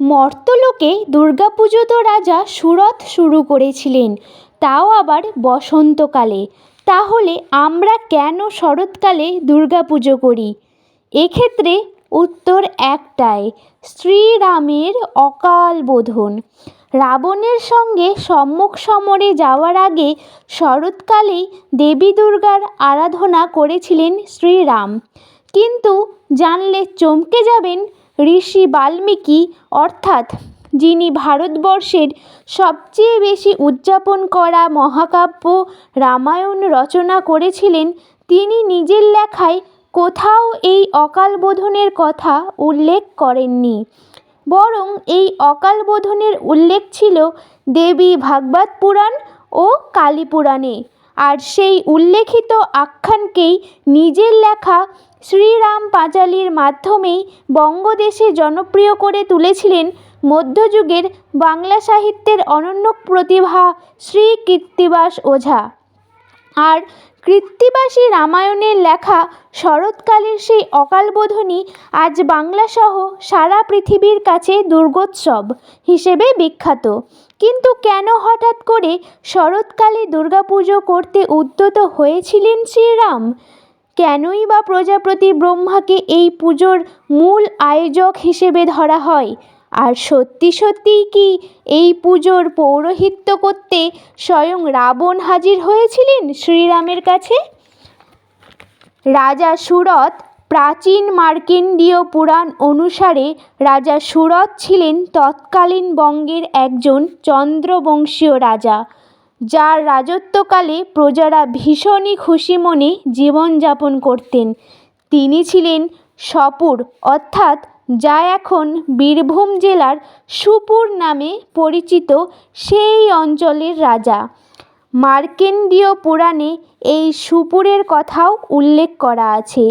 মর্ত্যলোকে দুর্গাপুজো তো রাজা সুরথ শুরু করেছিলেন, তাও আবার বসন্তকালে। তাহলে আমরা কেন শরৎকালে দুর্গাপুজো করি? এক্ষেত্রে উত্তর একটাই, শ্রীরামের অকাল বোধন। রাবণের সঙ্গে সম্মুখ সমরে যাওয়ার আগে শরৎকালেই দেবী দুর্গার আরাধনা করেছিলেন শ্রীরাম। কিন্তু জানলে চমকে যাবেন ঋষি বাল্মীকি, অর্থাৎ যিনি ভারতবর্ষের সবচেয়ে বেশি উদযাপন করা মহাকাব্য রামায়ণ রচনা করেছিলেন, তিনি নিজের লেখায় কোথাও এই অকালবোধনের কথা উল্লেখ করেননি। বরং এই অকালবোধনের উল্লেখ ছিল দেবী ভাগবত পুরাণ ও কালী পুরাণে। আর সেই উল্লেখিত আখ্যানকেই নিজের লেখা শ্রীরাম পাঁচালীর মাধ্যমেই বঙ্গদেশে জনপ্রিয় করে তুলেছিলেন মধ্যযুগের বাংলা সাহিত্যের অনন্য প্রতিভা শ্রী কৃত্তিবাস ওঝা। আর কৃত্তিবাসী রামায়ণের লেখা শরৎকালের সেই অকালবোধনই আজ বাংলাসহ সারা পৃথিবীর কাছে দুর্গোৎসব হিসেবে বিখ্যাত। কিন্তু কেন হঠাৎ করে শরৎকালে দুর্গাপুজো করতে উদ্যত হয়েছিলেন শ্রীরাম? কেনই বা প্রজাপতি ব্রহ্মাকে এই পুজোর মূল আয়োজক হিসেবে ধরা হয়? আর সত্যি সত্যিই কি এই পুজোর পৌরোহিত্য করতে স্বয়ং রাবণ হাজির হয়েছিলেন শ্রীরামের কাছে? রাজা সুরথ প্রাচীন মার্কেন্ডীয় পুরাণ অনুসারে রাজা সুরথ ছিলেন তৎকালীন বঙ্গের একজন চন্দ্রবংশীয় রাজা, যার রাজত্বকালে প্রজারা ভীষণই খুশি মনে জীবনযাপন করতেন। তিনি ছিলেন সপুর, অর্থাৎ যা এখন বীরভূম জেলার সুপুর নামে পরিচিত সেই অঞ্চলের রাজা। মার্কেন্ডীয় পুরাণে এই সুপুরের কথাও উল্লেখ করা আছে।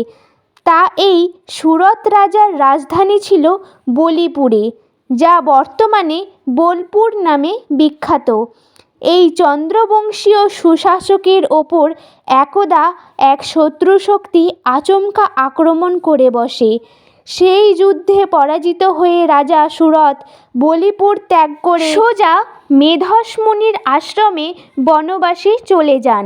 তা এই সুরত রাজার রাজধানী ছিল বলিপুরে যা বর্তমানে বোলপুর নামে বিখ্যাত। এই চন্দ্রবংশীয় সুশাসকের ওপর একদা এক শত্রু শক্তি আচমকা আক্রমণ করে বসে। সেই যুদ্ধে পরাজিত হয়ে রাজা সুরত বলিপুর ত্যাগ করে সোজা মেধস মুনির আশ্রমে বনবাসে চলে যান।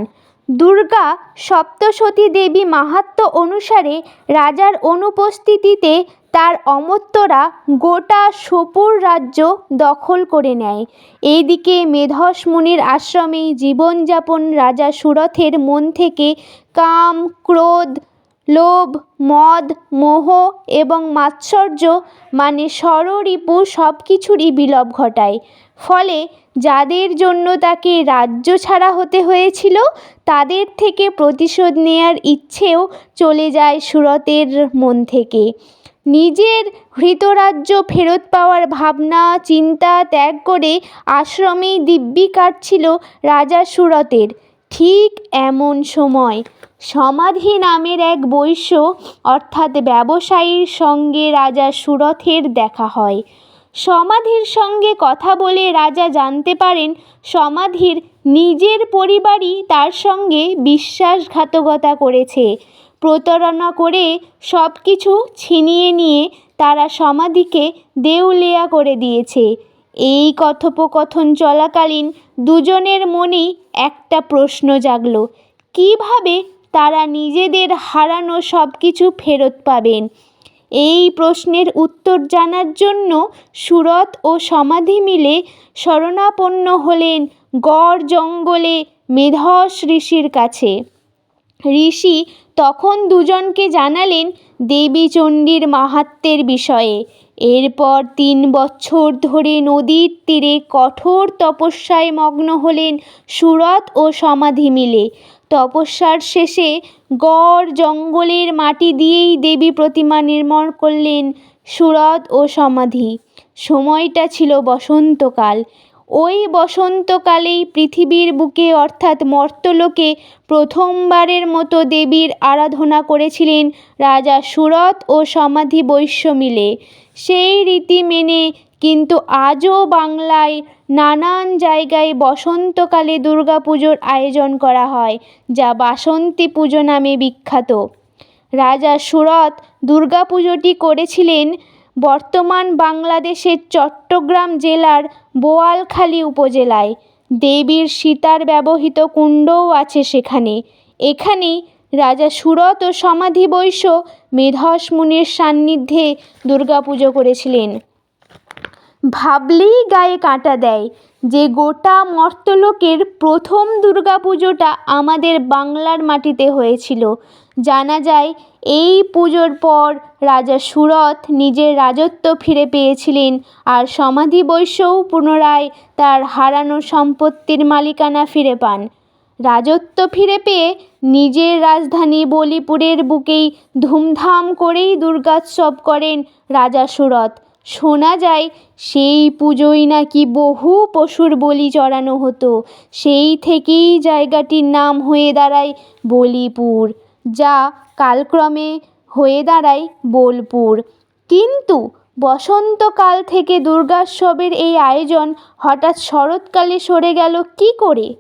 দুর্গা সপ্তসতী দেবী মাহাত্ম্য অনুসারে রাজার অনুপস্থিতিতে তার অমর্ত্যরা গোটা সোপুর রাজ্য দখল করে নেয়। এইদিকে মেধস মুনির আশ্রমে জীবনযাপন রাজা সুরথের মন থেকে কাম, ক্রোধ লোভ, মদ, মোহ এবং মাৎসর্য মানে ষড়রিপু সব কিছুরই বিলোপ ঘটায়। ফলে যাদের জন্য তাকে রাজ্য ছাড়া হতে হয়েছিল, তাদের থেকে প্রতিশোধ নেয়ার ইচ্ছেও চলে যায় সুরতের মন থেকে। নিজের হৃতরাজ্য ফেরত পাওয়ার ভাবনা, চিন্তা ত্যাগ করে আশ্রমেই দিব্যি কাটছিল রাজা সুরতের। ঠিক এমন সময় সমাধি নামের এক বৈশ্য, অর্থাৎ ব্যবসায়ীর সঙ্গে রাজা সুরথের দেখা হয়। সমাধির সঙ্গে কথা বলে রাজা জানতে পারেন, সমাধির নিজের পরিবারই তার সঙ্গে বিশ্বাসঘাতকতা করেছে। প্রতারণা করে সব কিছু ছিনিয়ে নিয়ে তারা সমাধিকে দেউলিয়া করে দিয়েছে। এই কথোপকথন চলাকালীন দুজনের মনেই একটা প্রশ্ন জাগল, কীভাবে তারা নিজেদের হারানো সব কিছু ফেরত পাবেন। এই প্রশ্নের উত্তর জানার জন্য সুরত ও সমাধি মিলে শরণাপন্ন হলেন গড় জঙ্গলে মেধস ঋষির কাছে। ঋষি তখন দুজনকে জানালেন দেবী চণ্ডীর মাহাত্ম্যের বিষয়ে। এরপর তিন বছর ধরে নদীর তীরে কঠোর তপস্যায় মগ্ন হলেন সুরত ও সমাধি মিলে। তপস্যার শেষে গড় জঙ্গলের মাটি দিয়েই দেবী প্রতিমা নির্মাণ করলেন সুরত ও সমাধি। সময়টা ছিল বসন্তকাল। ওই বসন্তকালেই পৃথিবীর বুকে অর্থাৎ মর্তলোকে প্রথমবারের মতো দেবীর আরাধনা করেছিলেন রাজা সুরত ও সমাধি বৈশ্য মিলে। সেই রীতি মেনে কিন্তু আজও বাংলায় নানান জায়গায় বসন্তকালে দুর্গাপুজোর আয়োজন করা হয়, যা বাসন্তী পুজো নামে বিখ্যাত। রাজা সুরথ দুর্গাপুজোটি করেছিলেন বর্তমান বাংলাদেশের চট্টগ্রাম জেলার বোয়ালখালী উপজেলায়। দেবীর সীতার ব্যবহৃত কুণ্ডও আছে সেখানে। এখানেই রাজা সুরত ও সমাধি বৈশ্য মেধস মুনির সান্নিধ্যে দুর্গাপুজো করেছিলেন। ভাবলেই গায়ে কাঁটা দেয় যে গোটা মর্তলোকের প্রথম দুর্গাপুজোটা আমাদের বাংলার মাটিতে হয়েছিল। জানা যায়, এই পুজোর পর রাজা সুরথ নিজের রাজত্ব ফিরে পেয়েছিলেন আর সমাধি বৈশ্যও পুনরায় তার হারানো সম্পত্তির মালিকানা ফিরে পান। রাজত্ব ফিরে পেয়ে নিজের রাজধানী বলিপুরের বুকেই ধুমধাম করেই দুর্গোৎসব করেন রাজা সুরথ। শোনা যায়, সেই পুজোয় নাকি বহু পশুর বলি চড়ানো হতো। সেই থেকেই জায়গাটির নাম হয়ে দাঁড়ায় বলিপুর, যা কালক্রমে হয়ে দাঁড়ায় বোলপুর। কিন্তু বসন্তকাল থেকে দুর্গোৎসবের এই আয়োজন হঠাৎ শরৎকালে সরে গেল কী করে?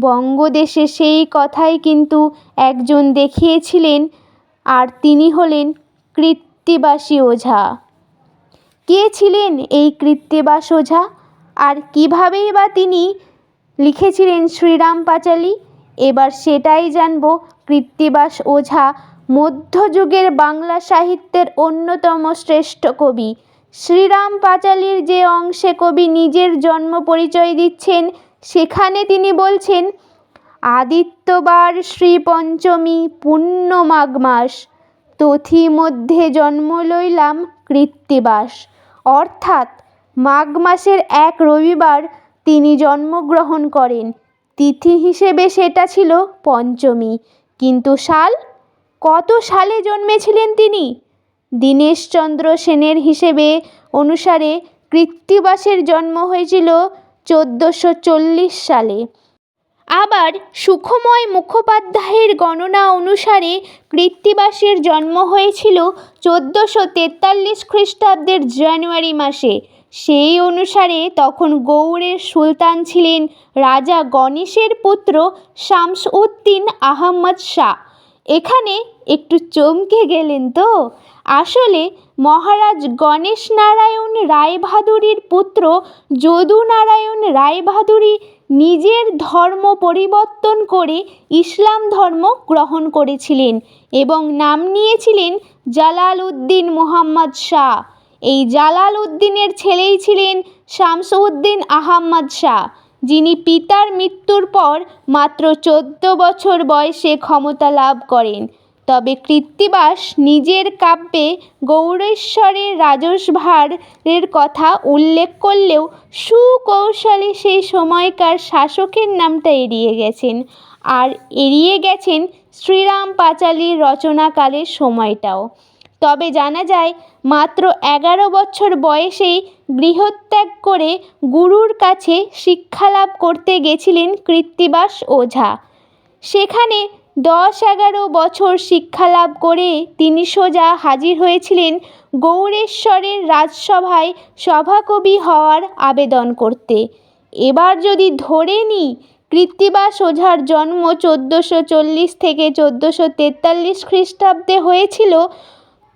বঙ্গদেশে সেই কথাই কিন্তু একজন দেখিয়েছিলেন আর তিনি হলেন কৃত্তিবাসী ওঝা। কে ছিলেন এই কৃত্তিবাস ওঝা আর কীভাবেই বা তিনি লিখেছিলেন শ্রীরাম পাঁচালী? এবার সেটাই জানব কৃত্তিবাস ওঝা মধ্যযুগের বাংলা সাহিত্যের অন্যতম শ্রেষ্ঠ কবি। শ্রীরাম পাঁচালীর যে অংশে কবি নিজের জন্ম পরিচয় দিচ্ছেন, সেখানে তিনি বলছেন, আদিত্যবার শ্রী পঞ্চমী পুণ্য মাঘ মাস তথি মধ্যে জন্ম লইলাম কৃত্তিবাস অর্থাৎ মাঘ মাসের এক রবিবার তিনি জন্মগ্রহণ করেন। তিথি হিসেবে সেটা ছিল পঞ্চমী। কিন্তু সাল? কত সালে জন্মেছিলেন তিনি? দীনেশচন্দ্র সেনের হিসেবে অনুসারে কৃত্তিবাসের জন্ম হয়েছিল চোদ্দোশো চল্লিশ সালে। আবার সুখময় মুখোপাধ্যায়ের গণনা অনুসারে কৃত্তিবাসের জন্ম হয়েছিল চোদ্দোশো তেতাল্লিশ খ্রিস্টাব্দের জানুয়ারি মাসে। সেই অনুসারে তখন গৌড়ের সুলতান ছিলেন রাজা গণেশের পুত্র শামস উদ্দিন আহম্মদ শাহ। এখানে একটু চমকে গেলেন তো? আসলে মহারাজ গণেশ নারায়ণ রায়বাহাদুরীর পুত্র যদু নারায়ণ রায়বাহাদুরী নিজের ধর্ম পরিবর্তন করে ইসলাম ধর্ম গ্রহণ করেছিলেন এবং নাম নিয়েছিলেন জালাল উদ্দিন মুহাম্মদ শাহ। এই জালাল উদ্দিনের ছেলেই ছিলেন শামসউদ্দিন আহম্মদ শাহ, যিনি পিতার মৃত্যুর পর মাত্র চোদ্দ বছর বয়সে ক্ষমতা লাভ করেন। তবে কৃত্তিবাস নিজের কাব্যে গৌড়েশ্বরের রাজসভারের কথা উল্লেখ করলেও সুকৌশলে সেই সময়কার শাসকের নামটা এড়িয়ে গেছেন। আর এড়িয়ে গেছেন শ্রীরাম পাঁচালীর রচনাকালের সময়টাও। তবে জানা যায়, মাত্র এগারো বছর বয়সেই গৃহত্যাগ করে গুরুর কাছে শিক্ষালাভ করতে গেছিলেন কৃত্তিবাস ওঝা। সেখানে দশ এগারো বছর শিক্ষালাভ করে তিনি সোজা হাজির হয়েছিলেন গৌড়েশ্বরের রাজসভায় সভাকবি হওয়ার আবেদন করতে। এবার যদি ধরে নিই কৃত্তিবাস ওঝার জন্ম চোদ্দোশো চল্লিশ থেকে চোদ্দোশো তেতাল্লিশ খ্রিস্টাব্দে হয়েছিল,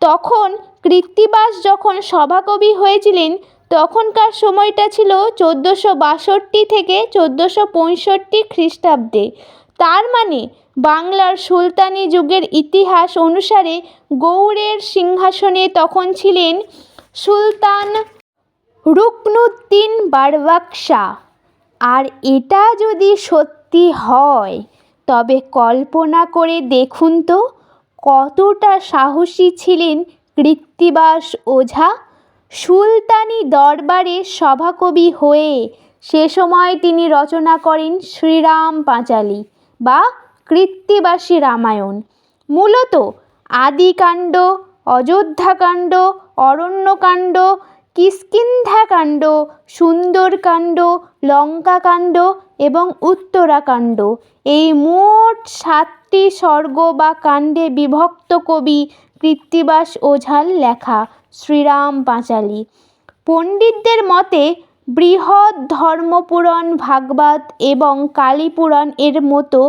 তখন কৃত্তিবাস যখন সভাকবি হয়েছিলেন, তখনকার সময়টা ছিল চোদ্দোশো বাষট্টি থেকে চোদ্দোশো পঁয়ষট্টি খ্রিস্টাব্দে। তার মানে বাংলার সুলতানি যুগের ইতিহাস অনুসারে গৌড়ের সিংহাসনে তখন ছিলেন সুলতান রুকনুদ্দিন বারবাক শাহ আর এটা যদি সত্যি হয়, তবে কল্পনা করে দেখুন তো কতটা সাহসী ছিলেন কৃত্তিবাস ওঝা। সুলতানি দরবারে সভাকবি হয়ে সে সময় তিনি রচনা করেন শ্রীরাম পাঁচালী বা কৃত্তিবাসী রামায়ণ। মূলত আদিকাণ্ড, অযোধ্যাকাণ্ড, অরণ্যকাণ্ড, কিষ্কিন্ধাকাণ্ড, সুন্দরকাণ্ড, লঙ্কাকাণ্ড এবং উত্তরাকাণ্ড। এই মোট সাতটি স্বর্গ বা কাণ্ডে বিভক্ত কবি কৃত্তিবাস ওঝাল লেখা শ্রীরাম পাঁচালী। পণ্ডিতদের মতে, বৃহৎ ধর্মপুরাণ ভাগবত এবং কালীপুরাণ এর মতো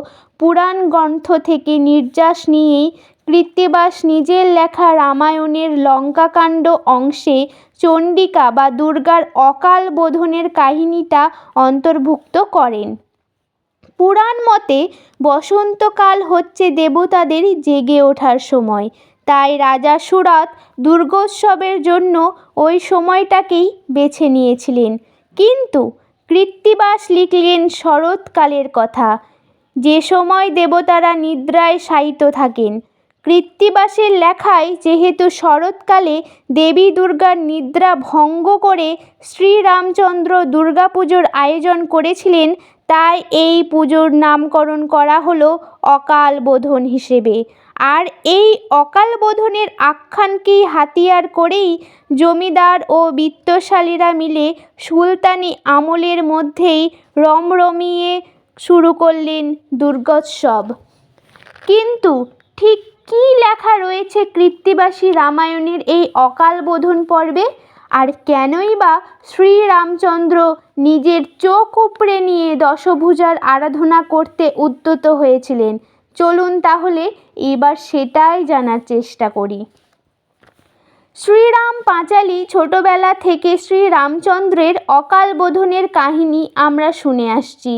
পুরাণ গ্রন্থ থেকে নির্যাস নিয়েই কৃত্তিবাস নিজের লেখা রামায়ণের লঙ্কাকাণ্ড অংশে চণ্ডিকা বা দুর্গার অকাল বোধনের কাহিনীটা অন্তর্ভুক্ত করেন। পুরাণ মতে বসন্তকাল হচ্ছে দেবতাদের জেগে ওঠার সময়। তাই রাজা সুরত দুর্গোৎসবের জন্য ওই সময়টাকেই বেছে নিয়েছিলেন। কিন্তু কৃত্তিবাস লিখলেন শরৎকালের কথা। যে সময় দেবতারা নিদ্রায় শায়িত থাকেন। কৃত্তিবাসের লেখায় যেহেতু শরৎকালে দেবী দুর্গার নিদ্রা ভঙ্গ করে শ্রীরামচন্দ্র দুর্গাপুজোর আয়োজন করেছিলেন, তাই এই পুজোর নামকরণ করা হলো অকাল বোধন হিসেবে। আর এই অকাল বোধনের আখ্যানকেই হাতিয়ার করেই জমিদার ও বিত্তশালীরা মিলে সুলতানি আমলের মধ্যেই রমরমিয়ে শুরু করলেন দুর্গোৎসব। কিন্তু ঠিক কী লেখা রয়েছে কৃত্তিবাসী রামায়ণের এই অকাল বোধন পর্বে? আর কেনই বা শ্রীরামচন্দ্র নিজের চোখ উপড়ে নিয়ে দশভুজার আরাধনা করতে উদ্যত হয়েছিলেন? চলুন তাহলে এবার সেটাই জানার চেষ্টা করি। শ্রীরাম পাঁচালী ছোটবেলা থেকে শ্রীরামচন্দ্রের অকাল বোধনের কাহিনী আমরা শুনে আসছি।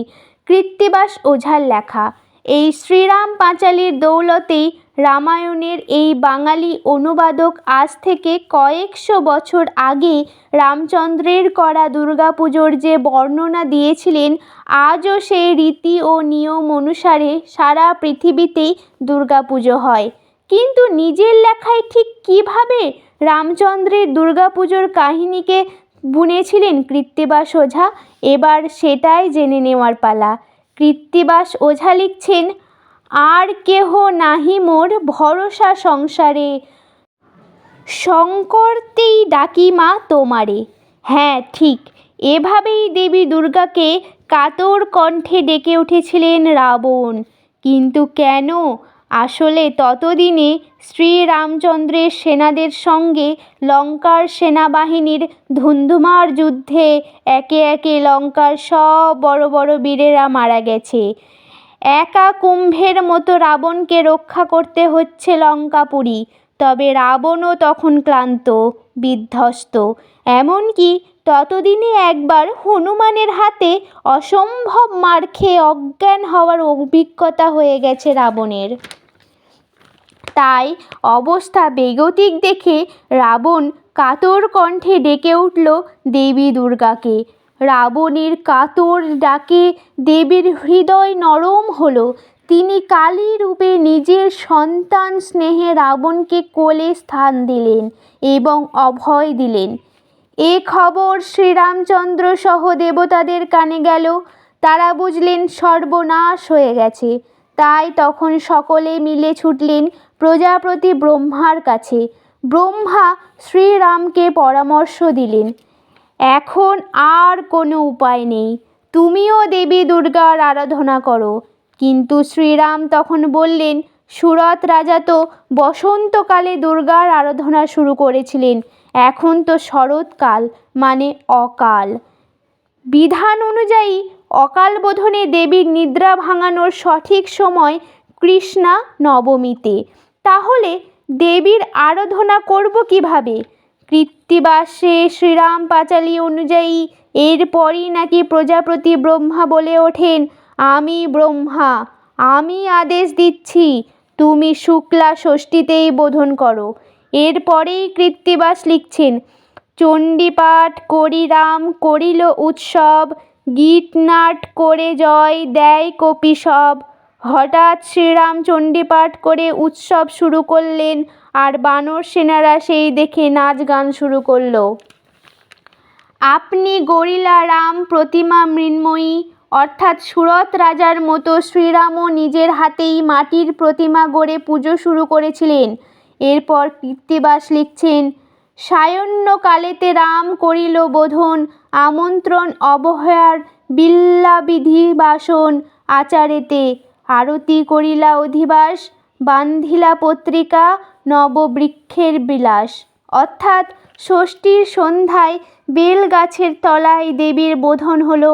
কৃত্তিবাস ওঝার লেখা। এই শ্রীরাম পাঁচালীর দৌলতেই রামায়ণের এই বাঙালি অনুবাদক আজ থেকে কয়েকশো বছর আগে রামচন্দ্রের করা দুর্গাপুজোর যে বর্ণনা দিয়েছিলেন, আজও সেই রীতি ও নিয়ম অনুসারে সারা পৃথিবীতেই দুর্গাপুজো হয়। কিন্তু নিজের লেখায় ঠিক কীভাবে রামচন্দ্রের দুর্গাপুজোর কাহিনীকে বুনেছিলেন কৃত্তিবাস ওঝা এবার সেটাই জেনে নেওয়ার পালা। কৃত্তিবাস ওঝা লিখছেন, আর কেহ নাহি মোর ভরসা সংসারে। শঙ্করতেই ডাকি মা তোমারে। হ্যাঁ ঠিক। এভাবেই দেবী দুর্গাকে কাতর কণ্ঠে ডেকে উঠেছিলেন রাবণ। কিন্তু কেন? আসলে ততদিনে শ্রীরামচন্দ্রের সেনাদের সঙ্গে লঙ্কার সেনাবাহিনীর ধুন্ধুমার যুদ্ধে একে একে লঙ্কার সব বড় বড় বীরেরা মারা গেছে। একা কুম্ভের মতো রাবণকে রক্ষা করতে হচ্ছে লঙ্কাপুরী, তবে রাবণও তখন ক্লান্ত, বিধ্বস্ত। এমনকি ততদিনে একবার হনুমানের হাতে অসম্ভব মার খেয়ে অজ্ঞান হওয়ার অভিজ্ঞতা হয়ে গেছে রাবণের। তাই অবস্থা বেগতিক দেখে রাবণ কাতর কণ্ঠে ডেকে উঠল দেবী দুর্গাকে। রাবণের কাতর ডাকে দেবীর হৃদয় নরম হলো। তিনি কালী রূপে নিজের সন্তান স্নেহে রাবণকে কোলে স্থান দিলেন এবং অভয় দিলেন। এ খবর শ্রীরামচন্দ্র সহ দেবতাদের কানে গেল। তারা বুঝলেন সর্বনাশ হয়ে গেছে। তাই তখন সকলে মিলে ছুটলেন প্রজাপতি ব্রহ্মার কাছে। ব্রহ্মা শ্রীরামকে পরামর্শ দিলেন, এখন আর কোনো উপায় নেই। তুমিও দেবী দুর্গার আরাধনা করো। কিন্তু শ্রীরাম তখন বললেন, সুরত রাজা তো বসন্তকালে দুর্গার আরাধনা শুরু করেছিলেন। এখন তো শরৎকাল মানে অকাল। বিধান অনুযায়ী অকাল বোধনে দেবীর নিদ্রা ভাঙানোর সঠিক সময় কৃষ্ণা নবমীতে। তাহলে দেবীর আরাধনা করব কীভাবে? কৃত্তিবাসে শ্রীরাম পাঁচালী অনুযায়ী এরপরই নাকি প্রজাপতি ব্রহ্মা বলে ওঠেন, আমি ব্রহ্মা, আমি আদেশ দিচ্ছি, তুমি শুক্লা ষষ্ঠীতেই বোধন করো। এরপরেই কৃত্তিবাস লিখছেন, চণ্ডীপাঠ করি রাম, করিল উৎসব গীতনাট করে জয় দেয় কপি সব। হঠাৎ শ্রীরাম চণ্ডীপাঠ করে উৎসব শুরু করলেন আর বানর সেনারা সেই দেখে নাচ গান শুরু করল। আপনি গরিলা রাম প্রতিমা মৃন্ময়ী, অর্থাৎ সুরত রাজার মতো শ্রীরামও নিজের হাতেই মাটির প্রতিমা গড়ে পুজো শুরু করেছিলেন। এরপর কৃত্তিবাস লিখছেন সায়ন্যকালেতে রাম করিল বোধন, আমন্ত্রণ অবহেয়ার বিল্লাবিধি বাসন আচারেতে। আরতি করিলা অধিবাস, বান্ধিলা পত্রিকা, নববৃক্ষের বিলাস। অর্থাৎ ষষ্ঠীর সন্ধ্যায় বেল গাছের তলায় দেবীর বোধন হলো,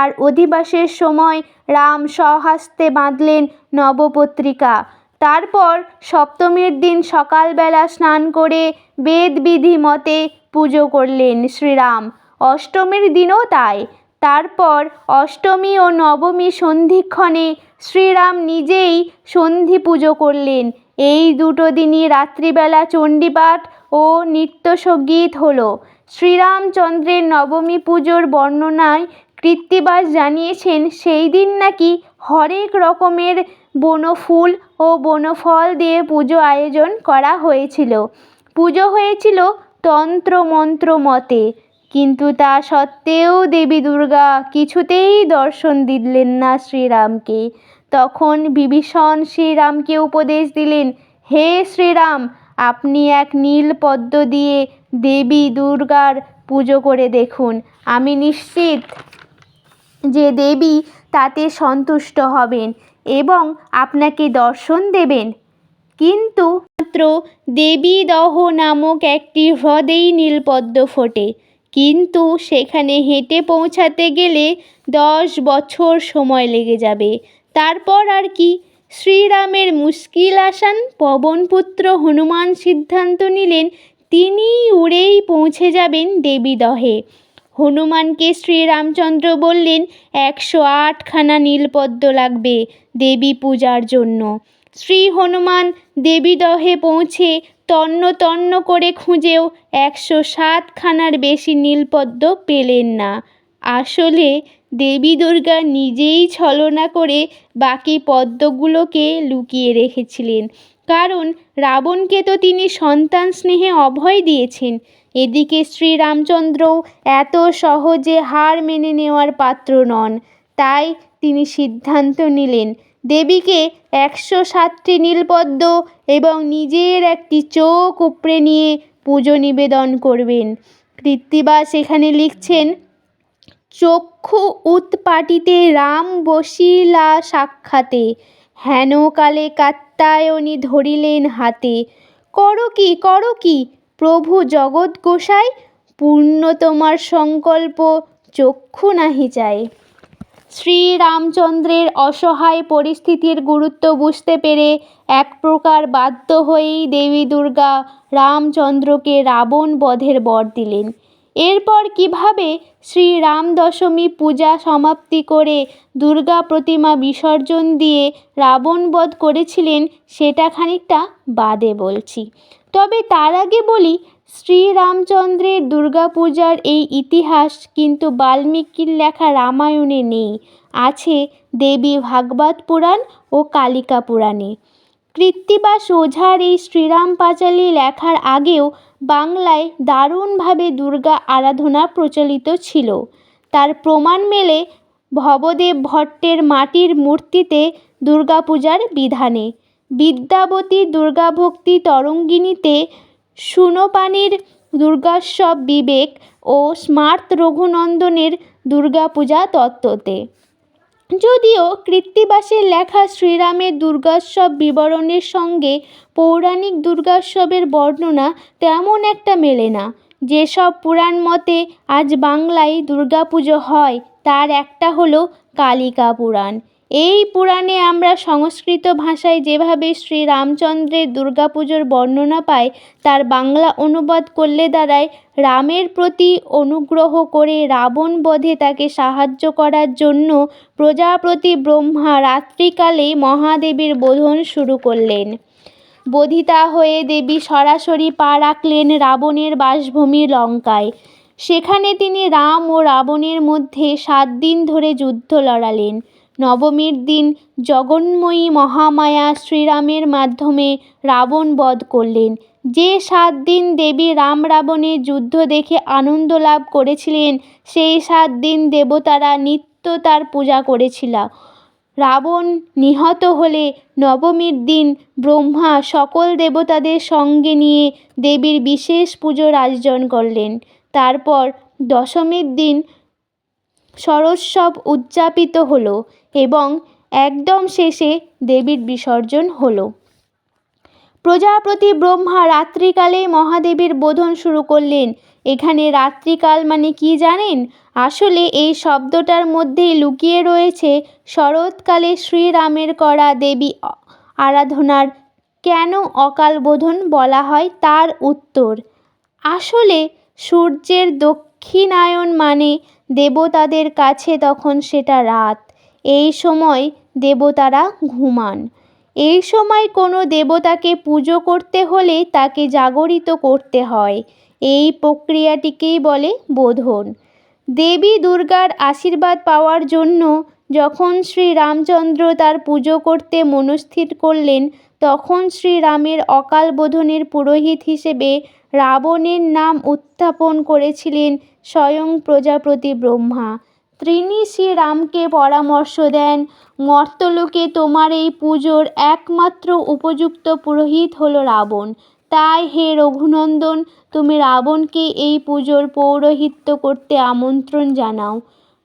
আর অধিবাসের সময় রাম স্বহস্তে বাঁধলেন নবপত্রিকা। তারপর সপ্তমীর দিন সকালবেলা স্নান করে বেদবিধি মতে পুজো করলেন শ্রীরাম। অষ্টমীর দিনও তাই। তারপর অষ্টমী ও নবমী সন্ধিক্ষণে শ্রীরাম নিজেই সন্ধি পুজো করলেন। এই দুটো দিনই রাত্রিবেলা চণ্ডীপাঠ ও নৃত্যসঙ্গীত হলো। শ্রীরামচন্দ্রের নবমী পুজোর বর্ণনায় কৃত্তিবাস জানিয়েছেন, সেই দিন নাকি হরেক রকমের বনফুল ও বনফল দিয়ে পুজো আয়োজন করা হয়েছিল। পুজো হয়েছিল তন্ত্রমন্ত্র মতে কিন্তু তা সত্ত্বেও দেবী দুর্গা কিছুতেই দর্শন দিলেন না শ্রীরামকে। তখন বিভীষণ শ্রীরামকে উপদেশ দিলেন, হে শ্রীরাম, আপনি এক নীল পদ্ম দিয়ে দেবী দুর্গার পুজো করে দেখুন। আমি নিশ্চিত যে দেবী তাতে সন্তুষ্ট হবেন। এবং আপনাকে দর্শন দেবেন। কিন্তু মাত্র দেবীদহ নামক একটি হ্রদেই নীলপদ্ম ফোটে। কিন্তু সেখানে হেঁটে পৌঁছাতে গেলে দশ বছর সময় লেগে যাবে। তারপর আর কি? শ্রীরামের মুশকিল আসান পবনপুত্র হনুমান সিদ্ধান্ত নিলেন তিনি উড়েই পৌঁছে যাবেন দেবীদহে। হনুমানকে শ্রীরামচন্দ্র বললেন, একশো আটখানা নীলপদ্ম লাগবে দেবী পূজার জন্য। শ্রী হনুমান দেবীদহে পৌঁছে তন্ন তন্ন করে খুঁজেও একশো সাতখানার বেশি নীলপদ্ম পেলেন না। আসলে দেবী দুর্গা নিজেই ছলনা করে বাকি পদ্মগুলোকে লুকিয়ে রেখেছিলেন। কারণ রাবণকে তো তিনি সন্তান স্নেহে অভয় দিয়েছেন। এদিকে শ্রীরামচন্দ্রও এত সহজে হার মেনে নেওয়ার পাত্র নন। তাই তিনি সিদ্ধান্ত নিলেন, দেবীকে একশো সাতটি নীলপদ্ম এবং নিজের একটি চোখ উপড়ে নিয়ে পুজো নিবেদন করবেন। কৃত্তিবাস এখানে লিখছেন, চক্ষু উৎপাটিতে রাম বসিলা সাক্ষাতে হেন কালে কাত্তায়নী ধরিলেন হাতে। করো কি করো কি প্রভু জগৎ গোসাই, পূর্ণ তোমার সংকল্প, চক্ষু নাহি চায় শ্রীরামচন্দ্রের অসহায় পরিস্থিতির গুরুত্ব বুঝতে পেরে এক প্রকার বাধ্য হয়েই দেবী দুর্গা রামচন্দ্রকে রাবণ বধের বর দিলেন। এরপর কীভাবে শ্রীরাম দশমী পূজা সমাপ্তি করে দুর্গা প্রতিমা বিসর্জন দিয়ে রাবণ বধ করেছিলেন, সেটা খানিকটা বাদে বলছি। তবে তার আগে বলি শ্রীরামচন্দ্রের দুর্গাপূজার এই ইতিহাস কিন্তু বাল্মীকির লেখা রামায়ণে নেই। আছে দেবী ভাগবত পুরাণ ও কালিকা পুরাণে। কৃত্তিবাস ওঝার এই শ্রীরাম পাঁচালী লেখার আগেও বাংলায় দারুণভাবে দুর্গা আরাধনা প্রচলিত ছিল। তার প্রমাণ মেলে ভবদেব ভট্টের মাটির মূর্তিতে দুর্গাপূজার বিধানে। বিদ্যাবতী দুর্গাভক্তি তরঙ্গিনীতে সুনপানির দুর্গোৎসব বিবেক ও স্মার্ত রঘুনন্দনের দুর্গাপূজা তত্ত্বতে। যদিও কৃত্তিবাসের লেখা শ্রীরামের দুর্গোৎসব বিবরণের সঙ্গে পৌরাণিক দুর্গোৎসবের বর্ণনা তেমন একটা মেলে না। যেসব পুরাণ মতে আজ বাংলায় দুর্গাপুজো হয়, তার একটা হলো কালিকা পুরাণ। এই পুরাণে আমরা সংস্কৃত ভাষায় যেভাবে শ্রীরামচন্দ্রের দুর্গাপুজোর বর্ণনা পাই, তার বাংলা অনুবাদ করলে দাঁড়ায় রামের প্রতি অনুগ্রহ করে রাবণ বধে তাকে সাহায্য করার জন্য প্রজাপতি ব্রহ্মা রাত্রিকালে মহাদেবীর বোধন শুরু করলেন। বোধিতা হয়ে দেবী সরাসরি পা রাখলেন রাবণের বাসভূমি লঙ্কায়। সেখানে তিনি রাম ও রাবণের মধ্যে সাত দিন ধরে যুদ্ধ লড়ালেন। নবমীর দিন জগন্ময়ী মহামায়া শ্রীরামের মাধ্যমে রাবণ বধ করলেন। যে সাত দিন দেবী রাম রাবণের যুদ্ধ দেখে আনন্দ লাভ করেছিলেন, সেই সাত দিন দেবতারা নিত্য তার পূজা করেছিল। রাবণ নিহত হলে নবমীর দিন ব্রহ্মা সকল দেবতাদের সঙ্গে নিয়ে দেবীর বিশেষ পুজোর আয়োজন করলেন। তারপর দশমীর দিন সরোৎসব উদযাপিত হলো। এবং একদম শেষে দেবীর বিসর্জন হলো। প্রজাপতি ব্রহ্মা রাত্রিকালে মহাদেবের বোধন শুরু করলেন। এখানে রাত্রিকাল মানে কি জানেন? আসলে এই শব্দটার মধ্যেই লুকিয়ে রয়েছে শরৎকালে শ্রীরামের করা দেবী আরাধনার কেন অকাল বোধন বলা হয় তার উত্তর। আসলে সূর্যের দক্ষিণায়ন মানে দেবতাদের কাছে তখন সেটা রাত। এই সময় দেবতারা ঘুমান। এই সময় কোনো দেবতাকে পুজো করতে হলে তাকে জাগরিত করতে হয়। এই প্রক্রিয়াটিকেই বলে বোধন। দেবী দুর্গার আশীর্বাদ পাওয়ার জন্য যখন শ্রী রামচন্দ্র তার পুজো করতে মনস্থির করলেন, তখন শ্রীরামের অকাল বোধনের পুরোহিত হিসেবে রাবণের নাম উত্থাপন করেছিলেন স্বয়ং প্রজাপতি ব্রহ্মা। তিনি শ্রীরামকে পরামর্শ দেন। মর্তলোকে তোমার এই পুজোর একমাত্র উপযুক্ত পুরোহিত হলো রাবণ। তাই হে রঘুনন্দন, তুমি রাবণকে এই পুজোর পৌরোহিত্য করতে আমন্ত্রণ জানাও।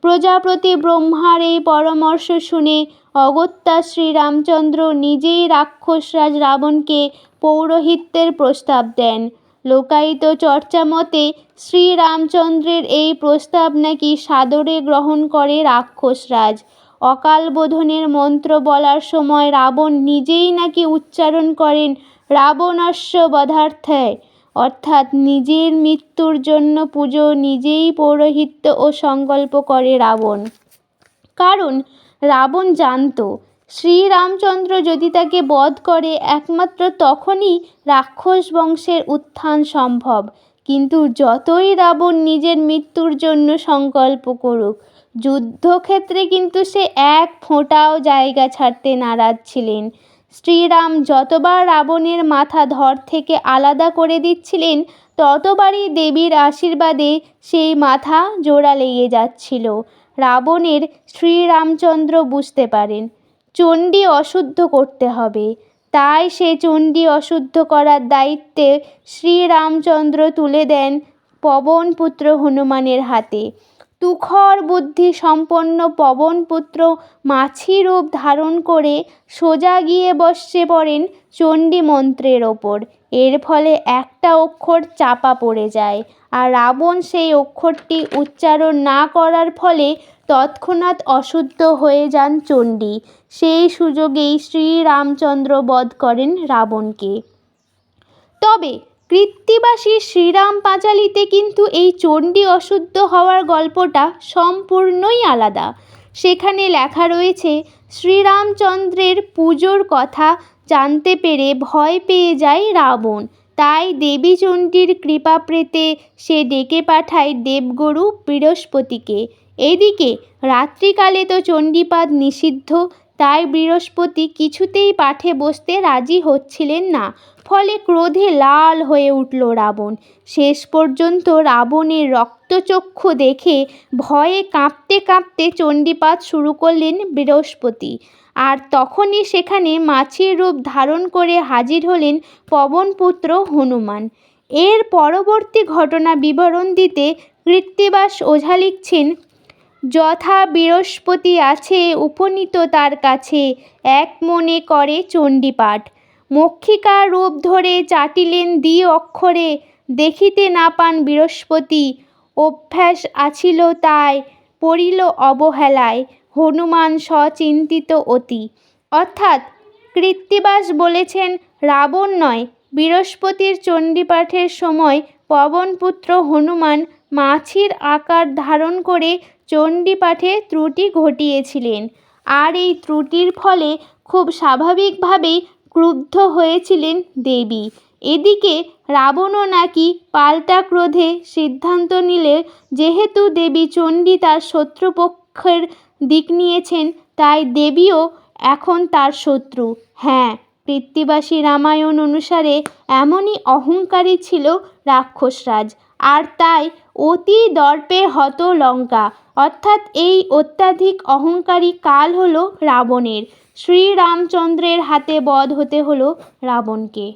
প্রজাপতি ব্রহ্মার এই পরামর্শ শুনে অগত্যা শ্রীরামচন্দ্র নিজেই রাক্ষসরাজ রাবণকে পৌরোহিত্যের প্রস্তাব দেন। লোকায়িত চর্চা মতে শ্রীরামচন্দ্রের এই প্রস্তাব নাকি সাদরে গ্রহণ করে রাক্ষসরাজ। অকাল বোধনের মন্ত্র বলার সময় রাবণ নিজেই নাকি উচ্চারণ করেন রাবণাস্য বধার্থে অর্থাৎ নিজের মৃত্যুর জন্য পুজো নিজেই পৌরোহিত্য ও সংকল্প করে রাবণ। কারণ রাবণ জানত শ্রীরামচন্দ্র যদি তাকে বধ করে, একমাত্র তখনই রাক্ষস বংশের উত্থান সম্ভব। কিন্তু যতই রাবণ নিজের মৃত্যুর জন্য সংকল্প করুক, যুদ্ধক্ষেত্রে কিন্তু সে এক ফোঁটাও জায়গা ছাড়তে নারাজ ছিলেন। শ্রীরাম যতবার রাবণের মাথা ধর থেকে আলাদা করে দিচ্ছিলেন, ততবারই দেবীর আশীর্বাদে সেই মাথা জোড়া লেগে যাচ্ছিল। রাবণের শ্রীরামচন্দ্র বুঝতে পারেন চণ্ডী অশুদ্ধ করতে হবে। তাই সে চণ্ডী অশুদ্ধ করার দায়িত্বে শ্রীরামচন্দ্র তুলে দেন পবনপুত্র হনুমানের হাতে। তুখর বুদ্ধি সম্পন্ন পবনপুত্র মাছি রূপ ধারণ করে সোজা গিয়ে বসে পড়েন চণ্ডী মন্ত্রের ওপর। এর ফলে একটা অক্ষর চাপা পড়ে যায়। আর রাবণ সেই অক্ষরটি উচ্চারণ না করার ফলে তৎক্ষণাৎ অশুদ্ধ হয়ে যান চণ্ডী। সেই সুযোগেই শ্রীরামচন্দ্র বধ করেন রাবণকে। তবে কৃত্তিবাসী শ্রীরাম পাঁচালিতে কিন্তু এই চণ্ডী অশুদ্ধ হওয়ার গল্পটা সম্পূর্ণই আলাদা। সেখানে লেখা রয়েছে, শ্রীরামচন্দ্রের পুজোর কথা জানতে পেরে ভয় পেয়ে যায় রাবণ। তাই দেবী চণ্ডীর কৃপা পেতে সে ডেকে পাঠায় দেবগুরু বৃহস্পতিকে। এদিকে রাত্রিকালে তো চণ্ডীপাঠ নিষিদ্ধ, তাই বৃহস্পতি কিছুতেই পাঠে বসতে রাজি হচ্ছিলেন না। ফলে ক্রোধে লাল হয়ে উঠল রাবণ। শেষ পর্যন্ত রাবণের রক্তচক্ষু দেখে ভয়ে কাঁপতে কাঁপতে চণ্ডীপাঠ শুরু করলেন বৃহস্পতি। আর তখনই সেখানে মাছির রূপ ধারণ করে হাজির হলেন পবনপুত্র হনুমান। এর পরবর্তী ঘটনা বিবরণ দিতে কৃত্তিবাস ওঝা লিখছেন যথা বৃহস্পতি আছে, উপনীত তার কাছে। এক মনে করে চণ্ডীপাঠ। মক্ষিকা রূপ ধরে চাটিলেন দ্বি অক্ষরে, দেখিতে না পান বৃহস্পতি। অভ্যাস আছিল তাই, পড়িল অবহেলায়, হনুমান সচিন্তিত অতি। অর্থাৎ কৃত্তিবাস বলেছেন, রাবণ নয় বৃহস্পতির চণ্ডীপাঠের সময় পবনপুত্র হনুমান মাছির আকার ধারণ করে চণ্ডীপাঠে ত্রুটি ঘটিয়েছিলেন। আর এই ত্রুটির ফলে খুব স্বাভাবিকভাবেই ক্রুদ্ধ হয়েছিলেন দেবী। এদিকে রাবণও নাকি পাল্টা ক্রোধে সিদ্ধান্ত নিলে, যেহেতু দেবী চণ্ডী তার শত্রুপক্ষের দিক নিয়েছেন, তাই দেবীও এখন তার শত্রু। হ্যাঁ কৃত্তিবাসী রামায়ণ অনুসারে এমনই অহংকারী ছিল রাক্ষসরাজ। আর তাই অতি দর্পে হত লঙ্কা। অর্থাৎ এই অত্যাধিক অহংকারী কাল হল রাবণের। শ্রীরামচন্দ্রের হাতে বধ হতে হলো রাবণকে।